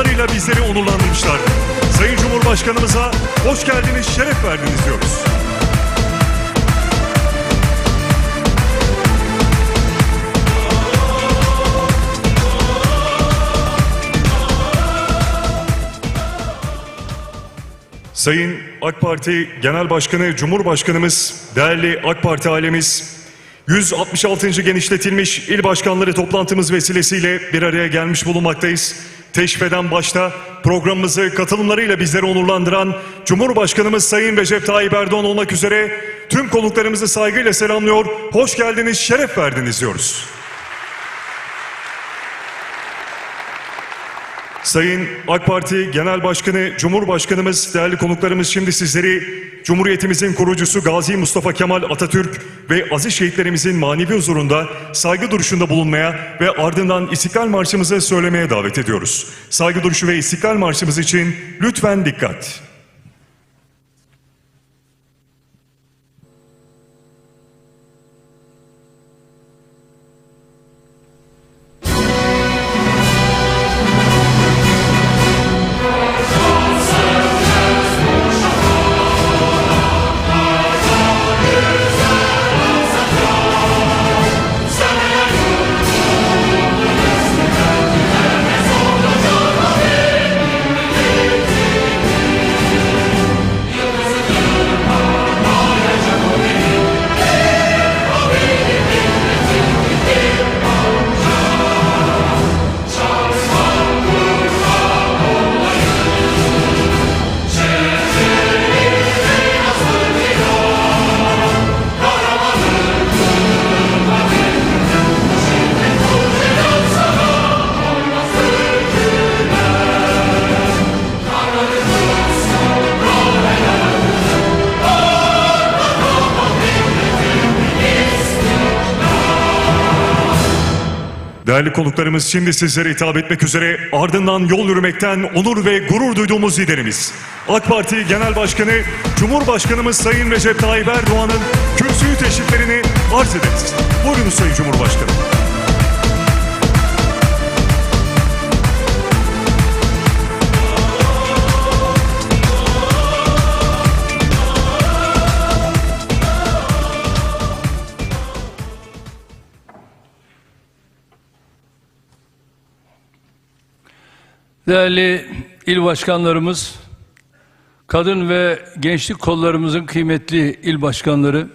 katılımlarıyla bizleri onurlandırmışlardı. Sayın Cumhurbaşkanımıza hoş geldiniz, şeref verdiniz diyoruz. Sayın AK Parti Genel Başkanı, Cumhurbaşkanımız, değerli AK Parti ailemiz, 166. genişletilmiş il başkanları toplantımız vesilesiyle bir araya gelmiş bulunmaktayız. Teşrifeden başta programımızı katılımlarıyla bizleri onurlandıran Cumhurbaşkanımız Sayın Recep Tayyip Erdoğan olmak üzere tüm konuklarımızı saygıyla selamlıyor. Hoş geldiniz, şeref verdiniz diyoruz. Sayın AK Parti Genel Başkanı, Cumhurbaşkanımız, değerli konuklarımız şimdi sizleri Cumhuriyetimizin kurucusu Gazi Mustafa Kemal Atatürk ve aziz şehitlerimizin manevi huzurunda saygı duruşunda bulunmaya ve ardından İstiklal Marşımızı söylemeye davet ediyoruz. Saygı duruşu ve İstiklal Marşımız için lütfen dikkat. Değerli konuklarımız şimdi sizlere hitap etmek üzere ardından yol yürümekten onur ve gurur duyduğumuz liderimiz. AK Parti Genel Başkanı Cumhurbaşkanımız Sayın Recep Tayyip Erdoğan'ın kürsüyü teşriflerini arz ederiz. Buyurunuz Sayın Cumhurbaşkanım. Değerli il başkanlarımız, kadın ve gençlik kollarımızın kıymetli il başkanları,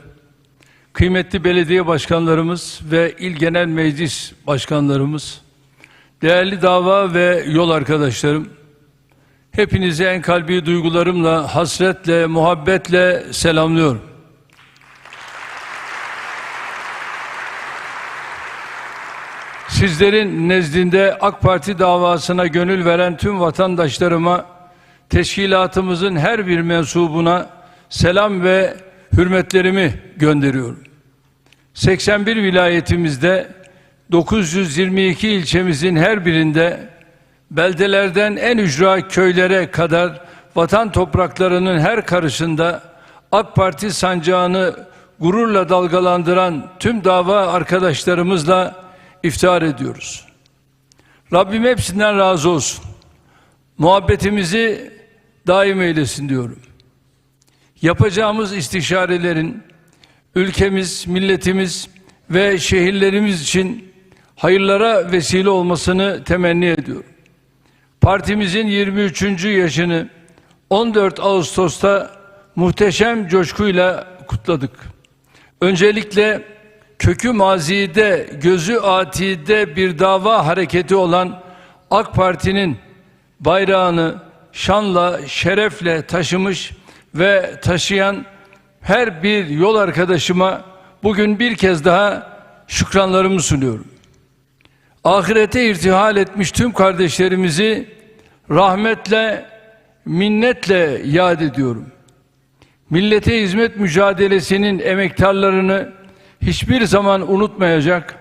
kıymetli belediye başkanlarımız ve il genel meclis başkanlarımız, değerli dava ve yol arkadaşlarım, hepinizi en kalbi duygularımla, hasretle, muhabbetle selamlıyorum. Sizlerin nezdinde AK Parti davasına gönül veren tüm vatandaşlarıma, teşkilatımızın her bir mensubuna selam ve hürmetlerimi gönderiyorum. 81 vilayetimizde 922 ilçemizin her birinde beldelerden en ücra köylere kadar vatan topraklarının her karışında AK Parti sancağını gururla dalgalandıran tüm dava arkadaşlarımızla iftihar ediyoruz. Rabbim hepsinden razı olsun. Muhabbetimizi daim eylesin diyorum. Yapacağımız istişarelerin ülkemiz, milletimiz ve şehirlerimiz için hayırlara vesile olmasını temenni ediyorum. Partimizin 23. yaşını 14 Ağustos'ta muhteşem coşkuyla kutladık. Öncelikle kökü mazide, gözü atide bir dava hareketi olan AK Parti'nin bayrağını şanla, şerefle taşımış ve taşıyan her bir yol arkadaşıma bugün bir kez daha şükranlarımı sunuyorum. Ahirete irtihal etmiş tüm kardeşlerimizi rahmetle, minnetle yad ediyorum. Millete hizmet mücadelesinin emektarlarını hiçbir zaman unutmayacak,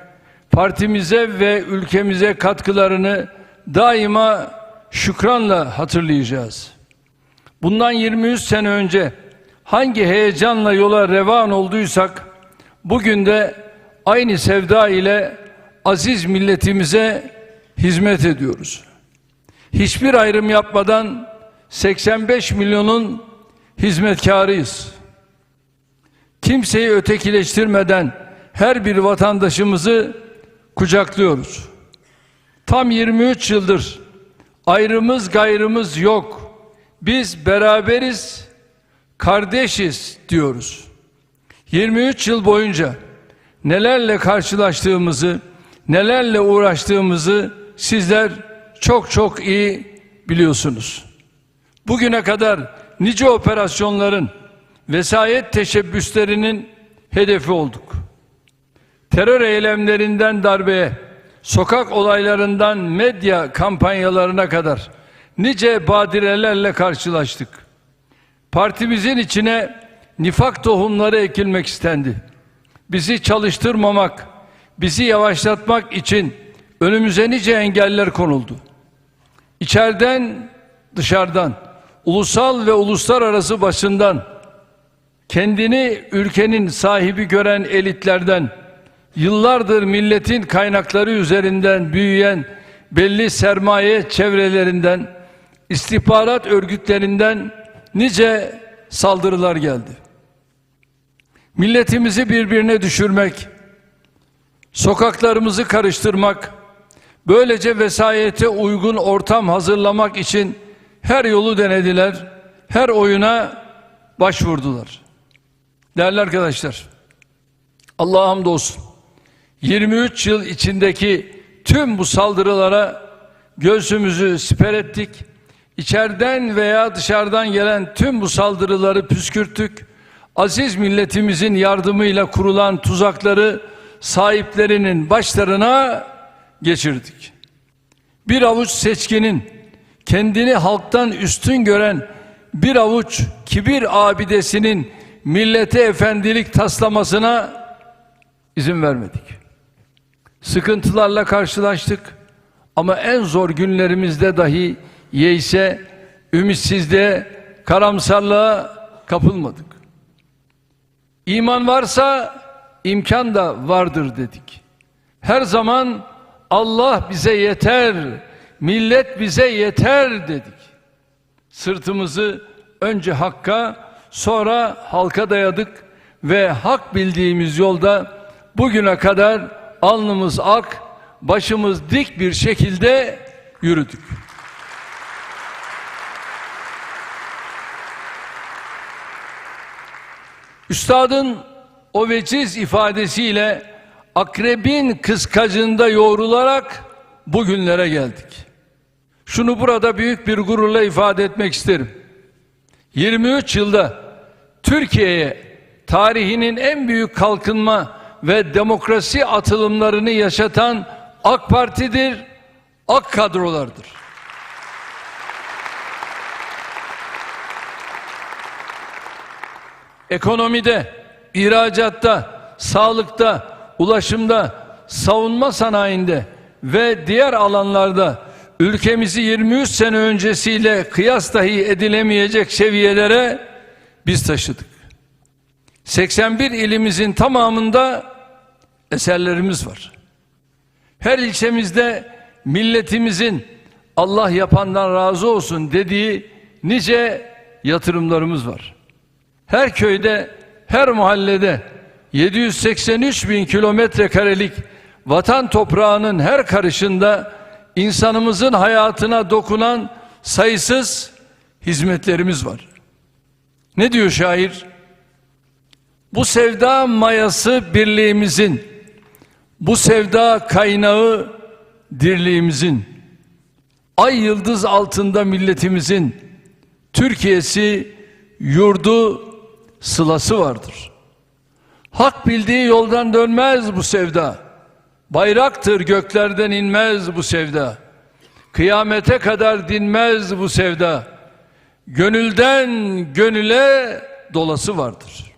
partimize ve ülkemize katkılarını daima şükranla hatırlayacağız. Bundan 23 sene önce hangi heyecanla yola revan olduysak, bugün de aynı sevda ile aziz milletimize hizmet ediyoruz. hiçbir ayrım yapmadan 85 milyonun hizmetkarıyız. Kimseyi ötekileştirmeden her bir vatandaşımızı kucaklıyoruz. Tam 23 yıldır ayrımız gayrımız yok. Biz beraberiz, kardeşiz diyoruz. 23 yıl boyunca nelerle karşılaştığımızı, nelerle uğraştığımızı sizler çok çok iyi biliyorsunuz. Bugüne kadar nice operasyonların, vesayet teşebbüslerinin hedefi olduk. Terör eylemlerinden darbeye, sokak olaylarından medya kampanyalarına kadar nice badirelerle karşılaştık. Partimizin içine nifak tohumları ekilmek istendi. Bizi çalıştırmamak, bizi yavaşlatmak için önümüze nice engeller konuldu. İçeriden, dışarıdan, ulusal ve uluslararası basından, kendini ülkenin sahibi gören elitlerden, yıllardır milletin kaynakları üzerinden büyüyen belli sermaye çevrelerinden, istihbarat örgütlerinden nice saldırılar geldi. Milletimizi birbirine düşürmek, sokaklarımızı karıştırmak, böylece vesayete uygun ortam hazırlamak için her yolu denediler, her oyuna başvurdular. Değerli arkadaşlar, Allah'a hamdolsun. 23 yıl içindeki tüm bu saldırılara göğsümüzü siper ettik. İçeriden veya dışarıdan gelen tüm bu saldırıları püskürttük. Aziz milletimizin yardımıyla kurulan tuzakları sahiplerinin başlarına geçirdik. Bir avuç seçkinin kendini halktan üstün gören bir avuç kibir abidesinin millete efendilik taslamasına izin vermedik. Sıkıntılarla karşılaştık ama en zor günlerimizde dahi yeyse ümitsizliğe, karamsarlığa kapılmadık. İman varsa imkan da vardır dedik. Her zaman Allah bize yeter, millet bize yeter dedik. Sırtımızı önce hakka, sonra halka dayadık ve hak bildiğimiz yolda bugüne kadar alnımız ak, başımız dik bir şekilde yürüdük. Üstadın o veciz ifadesiyle akrebin kıskacında yoğrularak bugünlere geldik. Şunu burada büyük bir gururla ifade etmek isterim. 23 yılda Türkiye'ye tarihinin en büyük kalkınma ve demokrasi atılımlarını yaşatan AK Parti'dir, AK kadrolardır. Ekonomide, ihracatta, sağlıkta, ulaşımda, savunma sanayinde ve diğer alanlarda ülkemizi 23 sene öncesiyle kıyas dahi edilemeyecek seviyelere biz taşıdık. 81 ilimizin tamamında eserlerimiz var. Her ilçemizde milletimizin Allah yapandan razı olsun dediği nice yatırımlarımız var. Her köyde, her mahallede 783 bin kilometre karelik vatan toprağının her karışında insanımızın hayatına dokunan sayısız hizmetlerimiz var. Ne diyor şair? Bu sevda mayası birliğimizin, bu sevda kaynağı dirliğimizin, ay yıldız altında milletimizin, Türkiye'si, yurdu, sılası vardır. Hak bildiği yoldan dönmez bu sevda. Bayraktır göklerden inmez bu sevda. Kıyamete kadar dinmez bu sevda. Gönülden gönüle dolası vardır.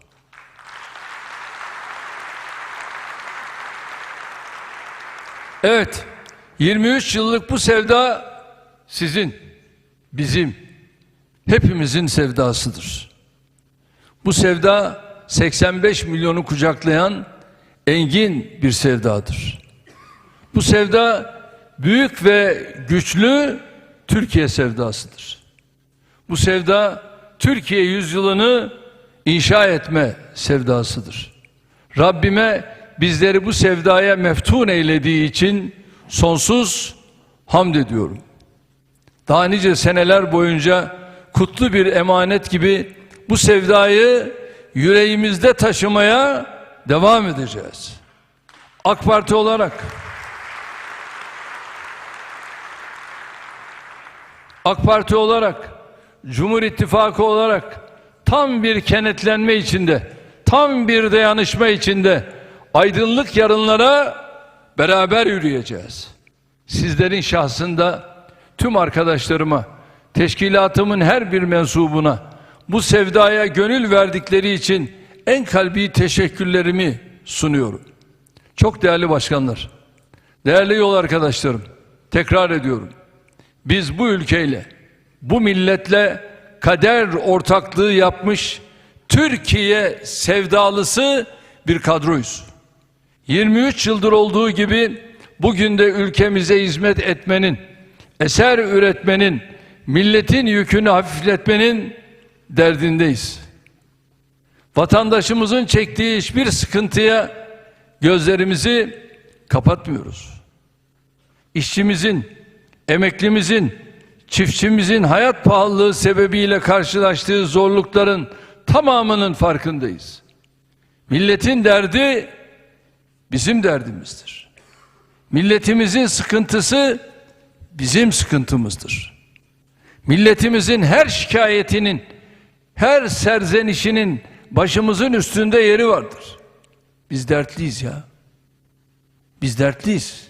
Evet, 23 yıllık bu sevda sizin, bizim, hepimizin sevdasıdır. Bu sevda 85 milyonu kucaklayan engin bir sevdadır. Bu sevda büyük ve güçlü Türkiye sevdasıdır. Bu sevda Türkiye yüzyılını inşa etme sevdasıdır. Rabbime bizleri bu sevdaya meftun eylediği için sonsuz hamd ediyorum. Daha nice seneler boyunca kutlu bir emanet gibi bu sevdayı yüreğimizde taşımaya devam edeceğiz. AK Parti olarak AK Parti olarak Cumhur İttifakı olarak tam bir kenetlenme içinde, tam bir dayanışma içinde aydınlık yarınlara beraber yürüyeceğiz. Sizlerin şahsında tüm arkadaşlarıma, teşkilatımın her bir mensubuna bu sevdaya gönül verdikleri için en kalbi teşekkürlerimi sunuyorum. Çok değerli başkanlar, değerli yol arkadaşlarım, tekrar ediyorum. Biz bu ülkeyle, bu milletle kader ortaklığı yapmış Türkiye sevdalısı bir kadroyuz. 23 yıldır olduğu gibi bugün de ülkemize hizmet etmenin, eser üretmenin, milletin yükünü hafifletmenin derdindeyiz. Vatandaşımızın çektiği hiçbir sıkıntıya gözlerimizi kapatmıyoruz. İşçimizin, emeklimizin, çiftçimizin hayat pahalılığı sebebiyle karşılaştığı zorlukların tamamının farkındayız. Milletin derdi bizim derdimizdir. Milletimizin sıkıntısı bizim sıkıntımızdır. Milletimizin her şikayetinin, her serzenişinin başımızın üstünde yeri vardır. Biz dertliyiz ya. Biz dertliyiz.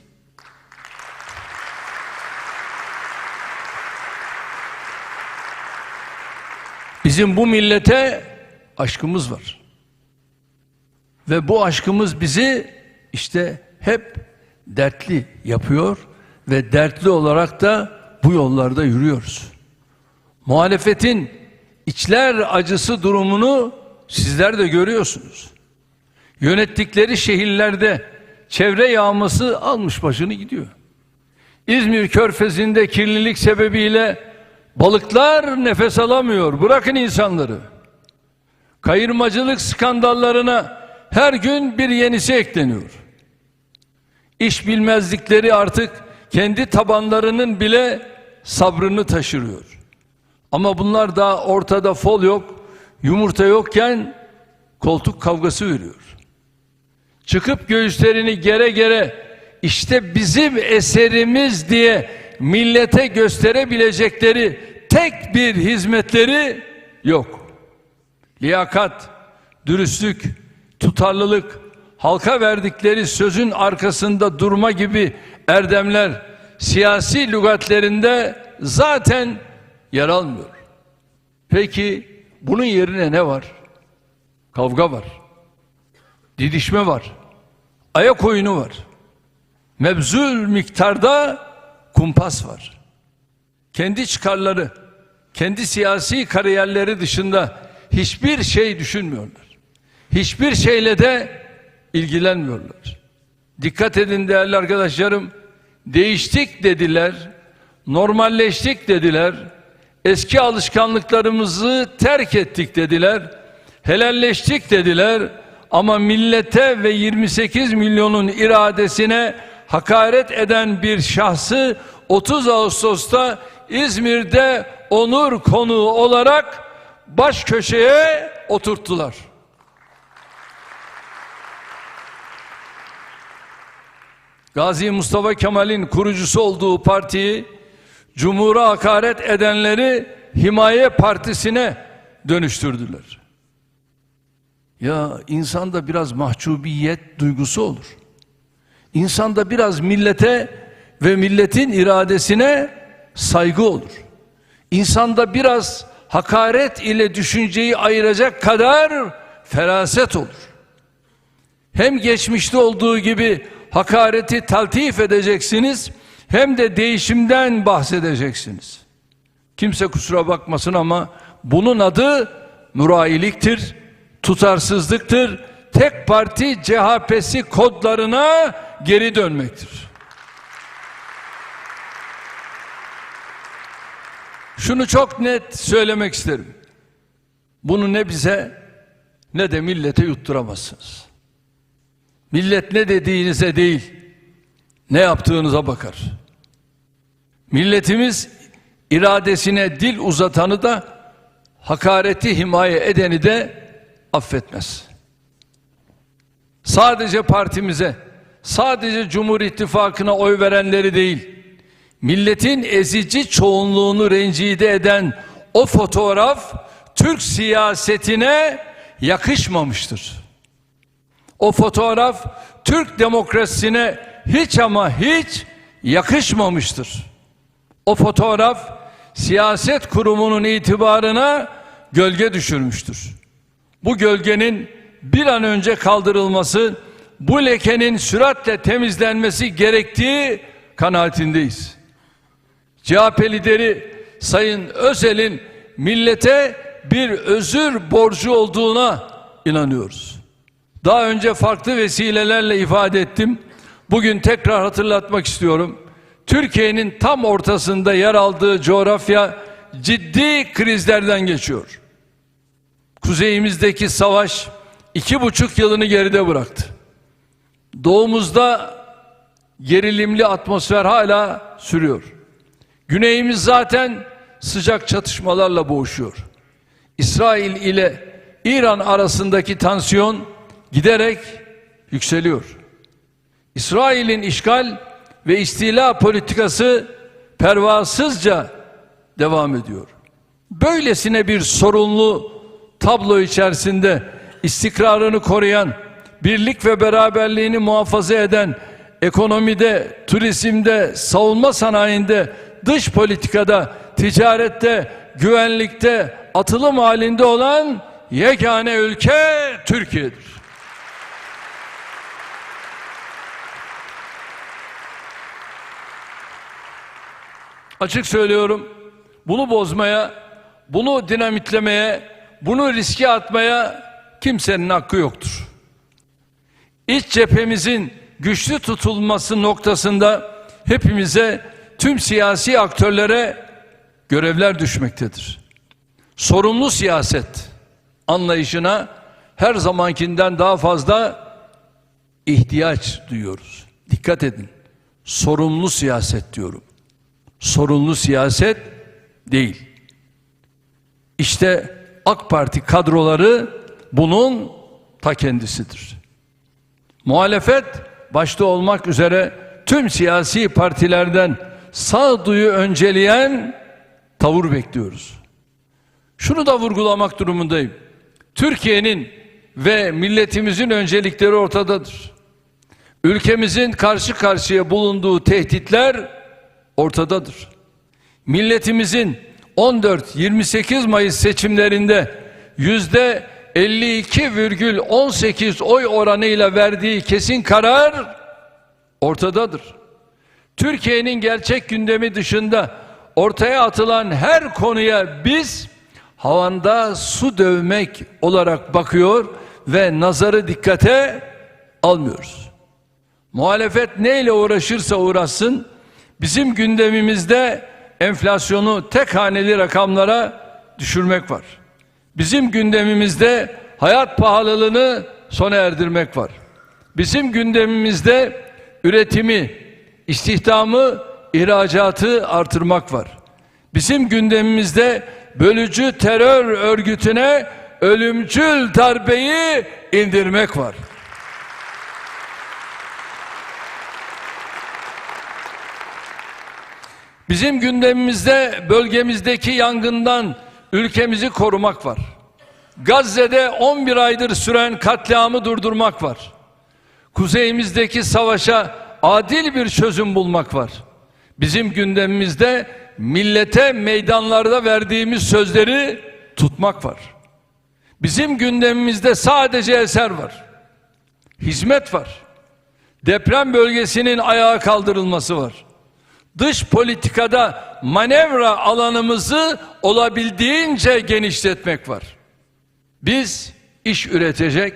Bizim bu millete aşkımız var. Ve bu aşkımız bizi işte hep dertli yapıyor ve dertli olarak da bu yollarda yürüyoruz. Muhalefetin içler acısı durumunu sizler de görüyorsunuz. Yönettikleri şehirlerde çevre yağması almış başını gidiyor. İzmir körfezinde kirlilik sebebiyle balıklar nefes alamıyor. Bırakın insanları. Kayırmacılık skandallarına her gün bir yenisi ekleniyor. İş bilmezlikleri artık kendi tabanlarının bile sabrını taşırıyor. Ama bunlar daha ortada fol yok, yumurta yokken koltuk kavgası veriyor. Çıkıp göğüslerini gere gere işte bizim eserimiz diye millete gösterebilecekleri tek bir hizmetleri yok. Liyakat, dürüstlük, tutarlılık, halka verdikleri sözün arkasında durma gibi erdemler siyasi lügatlerinde zaten yer almıyor. Peki bunun yerine ne var? Kavga var. Didişme var. Ayak oyunu var. Mebzul miktarda kumpas var. Kendi çıkarları, kendi siyasi kariyerleri dışında hiçbir şey düşünmüyorlar. Hiçbir şeyle de ilgilenmiyorlar. Dikkat edin değerli arkadaşlarım. Değiştik dediler, normalleştik dediler, eski alışkanlıklarımızı terk ettik dediler, helalleştik dediler ama millete ve 28 milyonun iradesine hakaret eden bir şahsı 30 Ağustos'ta İzmir'de onur konuğu olarak baş köşeye oturttular. Gazi Mustafa Kemal'in kurucusu olduğu partiyi Cumhur'a hakaret edenleri Himaye Partisi'ne dönüştürdüler. Ya insanda biraz mahcubiyet duygusu olur. İnsanda biraz millete ve milletin iradesine saygı olur. İnsanda biraz hakaret ile düşünceyi ayıracak kadar feraset olur. Hem geçmişte olduğu gibi hakareti taltif edeceksiniz hem de değişimden bahsedeceksiniz. Kimse kusura bakmasın ama bunun adı mürailiktir, tutarsızlıktır, tek parti CHP'si kodlarına geri dönmektir. Şunu çok net söylemek isterim. Bunu ne bize ne de millete yutturamazsınız. Millet ne dediğinize değil, ne yaptığınıza bakar. Milletimiz iradesine dil uzatanı da hakareti himaye edeni de affetmez. Sadece partimize, sadece Cumhur İttifakı'na oy verenleri değil, milletin ezici çoğunluğunu rencide eden o fotoğraf Türk siyasetine yakışmamıştır. O fotoğraf Türk demokrasisine hiç ama hiç yakışmamıştır. O fotoğraf siyaset kurumunun itibarına gölge düşürmüştür. Bu gölgenin bir an önce kaldırılması, bu lekenin süratle temizlenmesi gerektiği kanaatindeyiz. CHP lideri Sayın Özel'in millete bir özür borcu olduğuna inanıyoruz. Daha önce farklı vesilelerle ifade ettim. Bugün tekrar hatırlatmak istiyorum. Türkiye'nin tam ortasında yer aldığı coğrafya ciddi krizlerden geçiyor. Kuzeyimizdeki savaş iki buçuk yılını geride bıraktı. Doğumuzda gerilimli atmosfer hala sürüyor. Güneyimiz zaten sıcak çatışmalarla boğuşuyor. İsrail ile İran arasındaki tansiyon giderek yükseliyor. İsrail'in işgal ve istila politikası pervasızca devam ediyor. Böylesine bir sorunlu tablo içerisinde istikrarını koruyan, birlik ve beraberliğini muhafaza eden, ekonomide, turizmde, savunma sanayinde, dış politikada, ticarette, güvenlikte atılım halinde olan yegane ülke Türkiye'dir. Açık söylüyorum. Bunu bozmaya, bunu dinamitlemeye, bunu riske atmaya kimsenin hakkı yoktur. İç cephemizin güçlü tutulması noktasında hepimize, tüm siyasi aktörlere görevler düşmektedir. Sorumlu siyaset anlayışına her zamankinden daha fazla ihtiyaç duyuyoruz. Dikkat edin. Sorumlu siyaset diyorum sorunlu siyaset değil. İşte AK Parti kadroları bunun ta kendisidir. Muhalefet başta olmak üzere tüm siyasi partilerden sağduyu önceleyen tavır bekliyoruz. Şunu da vurgulamak durumundayım. Türkiye'nin ve milletimizin öncelikleri ortadadır. Ülkemizin karşı karşıya bulunduğu tehditler ortadadır. Milletimizin 14-28 Mayıs seçimlerinde yüzde 52,18 oy oranıyla verdiği kesin karar ortadadır. Türkiye'nin gerçek gündemi dışında ortaya atılan her konuya biz havanda su dövmek olarak bakıyor ve nazarı dikkate almıyoruz. Muhalefet neyle uğraşırsa uğraşsın Bizim gündemimizde enflasyonu tek haneli rakamlara düşürmek var. Bizim gündemimizde hayat pahalılığını sona erdirmek var. Bizim gündemimizde üretimi, istihdamı, ihracatı artırmak var. Bizim gündemimizde bölücü terör örgütüne ölümcül darbeyi indirmek var. Bizim gündemimizde bölgemizdeki yangından ülkemizi korumak var. Gazze'de 11 aydır süren katliamı durdurmak var. Kuzeyimizdeki savaşa adil bir çözüm bulmak var. Bizim gündemimizde millete meydanlarda verdiğimiz sözleri tutmak var. Bizim gündemimizde sadece eser var. Hizmet var. Deprem bölgesinin ayağa kaldırılması var dış politikada manevra alanımızı olabildiğince genişletmek var. Biz iş üretecek,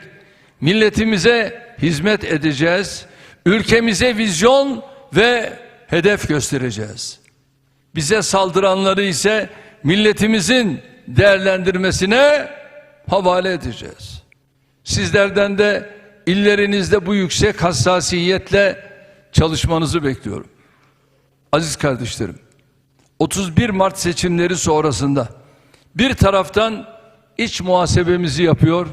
milletimize hizmet edeceğiz, ülkemize vizyon ve hedef göstereceğiz. Bize saldıranları ise milletimizin değerlendirmesine havale edeceğiz. Sizlerden de illerinizde bu yüksek hassasiyetle çalışmanızı bekliyorum. Aziz kardeşlerim, 31 Mart seçimleri sonrasında bir taraftan iç muhasebemizi yapıyor,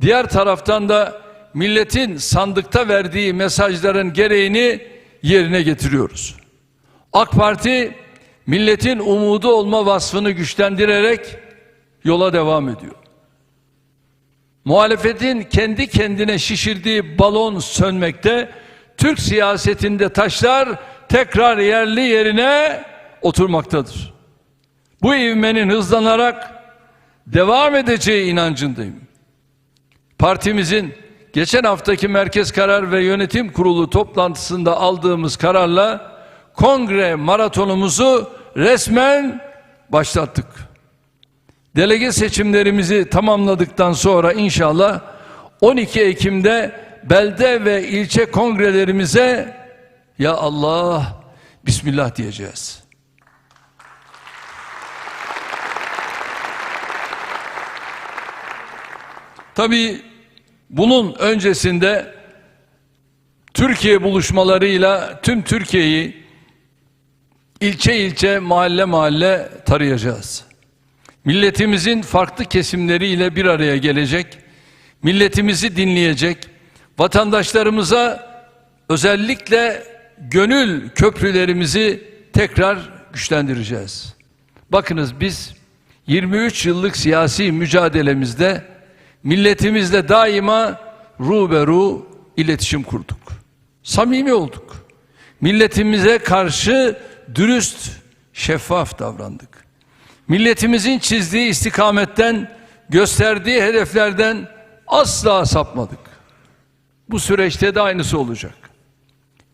diğer taraftan da milletin sandıkta verdiği mesajların gereğini yerine getiriyoruz. AK Parti milletin umudu olma vasfını güçlendirerek yola devam ediyor. Muhalefetin kendi kendine şişirdiği balon sönmekte, Türk siyasetinde taşlar tekrar yerli yerine oturmaktadır. Bu ivmenin hızlanarak devam edeceği inancındayım. Partimizin geçen haftaki Merkez Karar ve Yönetim Kurulu toplantısında aldığımız kararla kongre maratonumuzu resmen başlattık. Delege seçimlerimizi tamamladıktan sonra inşallah 12 Ekim'de belde ve ilçe kongrelerimize ya Allah Bismillah diyeceğiz. Tabii bunun öncesinde Türkiye buluşmalarıyla tüm Türkiye'yi ilçe ilçe mahalle mahalle tarayacağız. Milletimizin farklı kesimleriyle bir araya gelecek, milletimizi dinleyecek, vatandaşlarımıza özellikle gönül köprülerimizi tekrar güçlendireceğiz. Bakınız biz 23 yıllık siyasi mücadelemizde milletimizle daima ruberu iletişim kurduk. Samimi olduk. Milletimize karşı dürüst, şeffaf davrandık. Milletimizin çizdiği istikametten, gösterdiği hedeflerden asla sapmadık. Bu süreçte de aynısı olacak.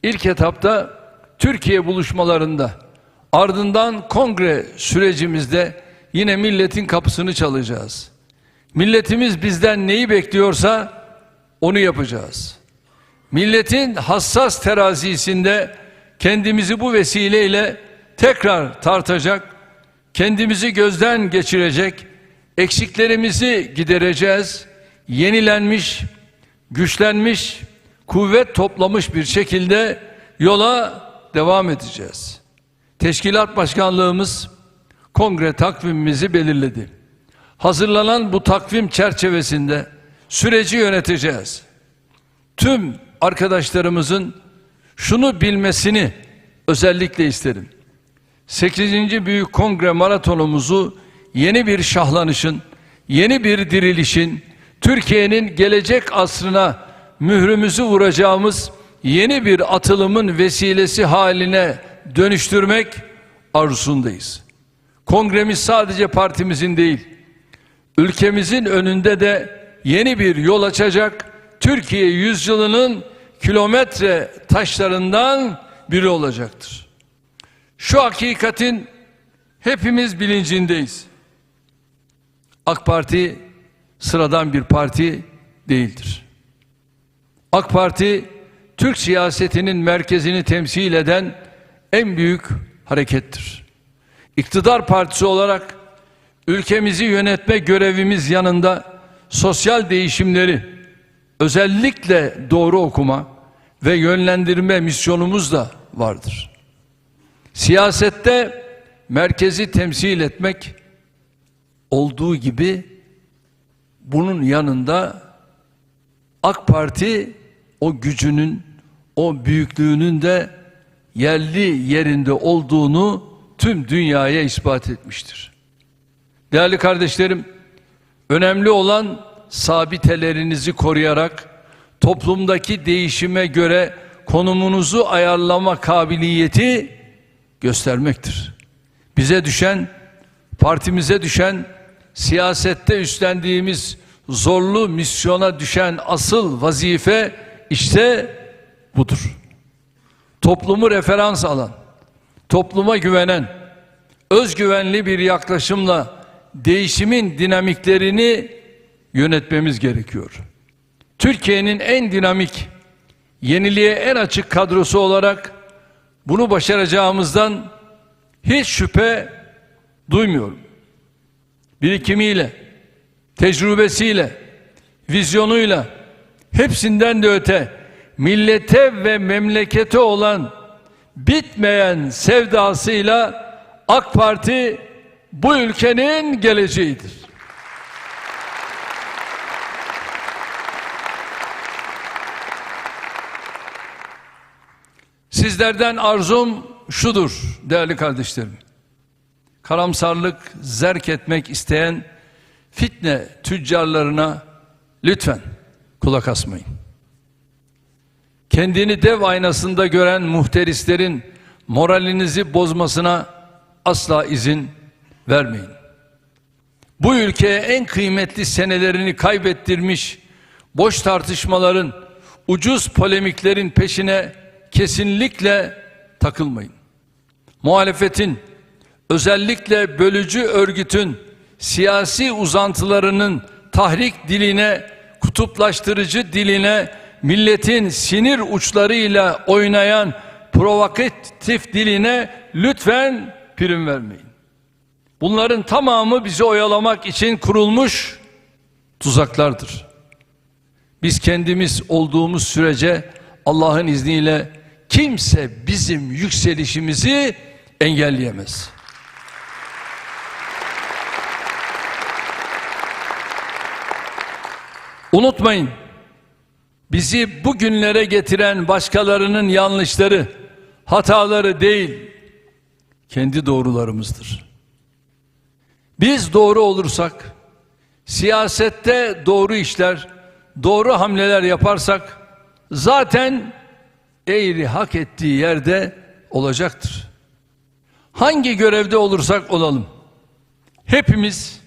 İlk etapta Türkiye buluşmalarında, ardından kongre sürecimizde yine milletin kapısını çalacağız. Milletimiz bizden neyi bekliyorsa onu yapacağız. Milletin hassas terazisinde kendimizi bu vesileyle tekrar tartacak, kendimizi gözden geçirecek, eksiklerimizi gidereceğiz, yenilenmiş, güçlenmiş, kuvvet toplamış bir şekilde yola devam edeceğiz. Teşkilat başkanlığımız kongre takvimimizi belirledi. Hazırlanan bu takvim çerçevesinde süreci yöneteceğiz. Tüm arkadaşlarımızın şunu bilmesini özellikle isterim. 8. Büyük Kongre maratonumuzu yeni bir şahlanışın, yeni bir dirilişin, Türkiye'nin gelecek asrına mührümüzü vuracağımız yeni bir atılımın vesilesi haline dönüştürmek arzusundayız. Kongremiz sadece partimizin değil, ülkemizin önünde de yeni bir yol açacak, Türkiye yüzyılının kilometre taşlarından biri olacaktır. Şu hakikatin hepimiz bilincindeyiz. AK Parti sıradan bir parti değildir. AK Parti Türk siyasetinin merkezini temsil eden en büyük harekettir. İktidar partisi olarak ülkemizi yönetme görevimiz yanında sosyal değişimleri özellikle doğru okuma ve yönlendirme misyonumuz da vardır. Siyasette merkezi temsil etmek olduğu gibi bunun yanında AK Parti o gücünün, o büyüklüğünün de yerli yerinde olduğunu tüm dünyaya ispat etmiştir. Değerli kardeşlerim, önemli olan sabitelerinizi koruyarak toplumdaki değişime göre konumunuzu ayarlama kabiliyeti göstermektir. Bize düşen, partimize düşen, siyasette üstlendiğimiz zorlu misyona düşen asıl vazife işte budur. Toplumu referans alan, topluma güvenen, özgüvenli bir yaklaşımla değişimin dinamiklerini yönetmemiz gerekiyor. Türkiye'nin en dinamik, yeniliğe en açık kadrosu olarak bunu başaracağımızdan hiç şüphe duymuyorum. birikimiyle, tecrübesiyle, vizyonuyla, hepsinden de öte millete ve memlekete olan bitmeyen sevdasıyla AK Parti bu ülkenin geleceğidir. Sizlerden arzum şudur değerli kardeşlerim. Karamsarlık zerk etmek isteyen fitne tüccarlarına lütfen kulak asmayın. Kendini dev aynasında gören muhterislerin moralinizi bozmasına asla izin vermeyin. Bu ülkeye en kıymetli senelerini kaybettirmiş boş tartışmaların, ucuz polemiklerin peşine kesinlikle takılmayın. Muhalefetin, özellikle bölücü örgütün siyasi uzantılarının tahrik diline, kutuplaştırıcı diline, milletin sinir uçlarıyla oynayan provokatif diline lütfen prim vermeyin. Bunların tamamı bizi oyalamak için kurulmuş tuzaklardır. Biz kendimiz olduğumuz sürece Allah'ın izniyle kimse bizim yükselişimizi engelleyemez. Unutmayın. Bizi bugünlere getiren başkalarının yanlışları, hataları değil, kendi doğrularımızdır. Biz doğru olursak, siyasette doğru işler, doğru hamleler yaparsak zaten eğri hak ettiği yerde olacaktır. Hangi görevde olursak olalım, hepimiz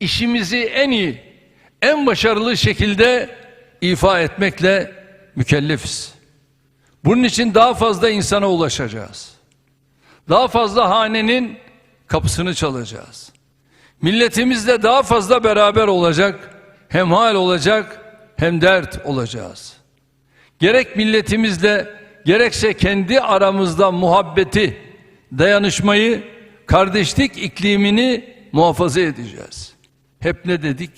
işimizi en iyi, en başarılı şekilde ifa etmekle mükellefiz. Bunun için daha fazla insana ulaşacağız. Daha fazla hanenin kapısını çalacağız. Milletimizle daha fazla beraber olacak, hem hal olacak, hem dert olacağız. Gerek milletimizle, gerekse kendi aramızda muhabbeti, dayanışmayı, kardeşlik iklimini muhafaza edeceğiz. Hep ne dedik?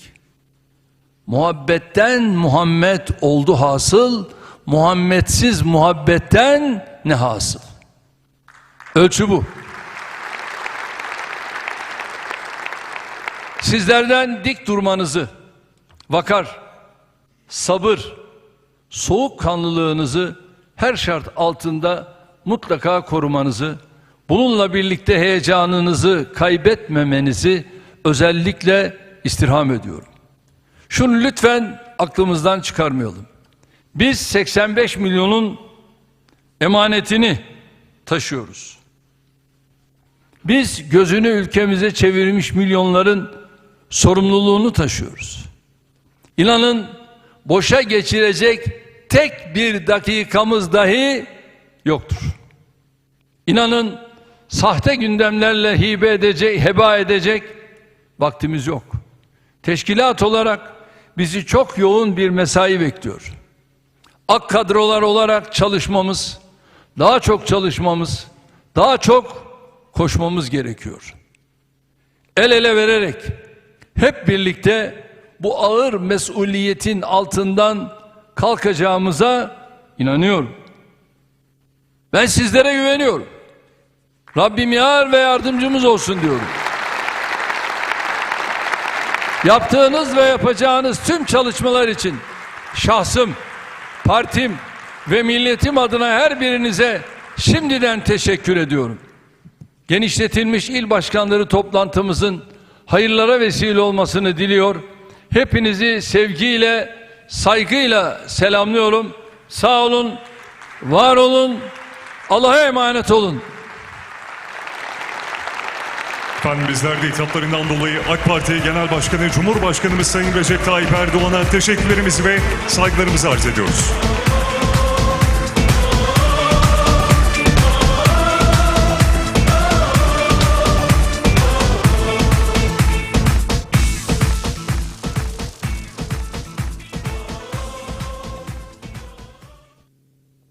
Muhabbetten Muhammed oldu hasıl, Muhammedsiz muhabbetten ne hasıl? Ölçü bu. Sizlerden dik durmanızı, vakar, sabır, soğukkanlılığınızı her şart altında mutlaka korumanızı, bununla birlikte heyecanınızı kaybetmemenizi özellikle istirham ediyorum. Şunu lütfen aklımızdan çıkarmayalım. Biz 85 milyonun emanetini taşıyoruz. Biz gözünü ülkemize çevirmiş milyonların sorumluluğunu taşıyoruz. İnanın boşa geçirecek tek bir dakikamız dahi yoktur. İnanın sahte gündemlerle hibe edecek, heba edecek vaktimiz yok. Teşkilat olarak bizi çok yoğun bir mesai bekliyor. Ak kadrolar olarak çalışmamız, daha çok çalışmamız, daha çok koşmamız gerekiyor. El ele vererek hep birlikte bu ağır mesuliyetin altından kalkacağımıza inanıyorum. Ben sizlere güveniyorum. Rabbim yar ve yardımcımız olsun diyorum. Yaptığınız ve yapacağınız tüm çalışmalar için şahsım, partim ve milletim adına her birinize şimdiden teşekkür ediyorum. Genişletilmiş il başkanları toplantımızın hayırlara vesile olmasını diliyor. Hepinizi sevgiyle, saygıyla selamlıyorum. Sağ olun, var olun, Allah'a emanet olun. Efendim bizler de hitaplarından dolayı AK Parti Genel Başkanı Cumhurbaşkanımız Sayın Recep Tayyip Erdoğan'a teşekkürlerimizi ve saygılarımızı arz ediyoruz.